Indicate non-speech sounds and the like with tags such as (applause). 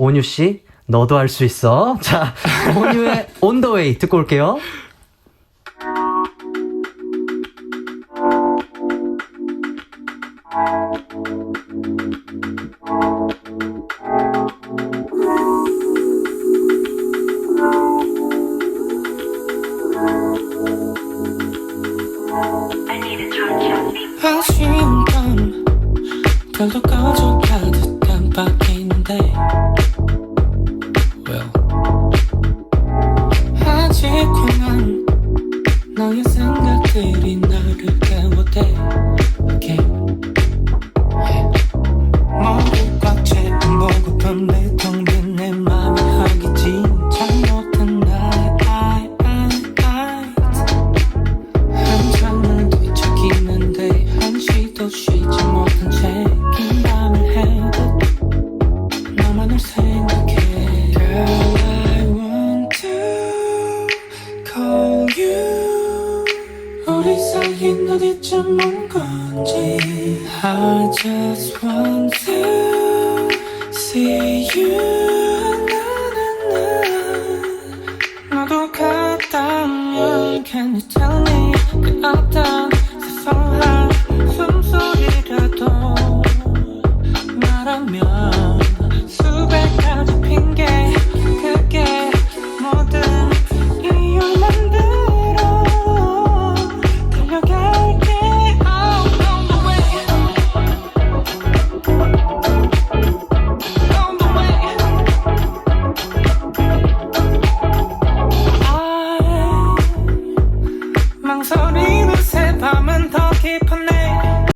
온유 씨, 너도 할 수 있어. 자, 온유의 (laughs) Way 듣고 올게요. 아쉬운 밤 별도 꺼져 가득 깜빡이는데 너의 생각들이 나를 깨워대 우리 사이인 어디쯤 온 건지 I just want to see you 나나나 너도 같다면 Can you tell me 그 어떤 세상 so deep.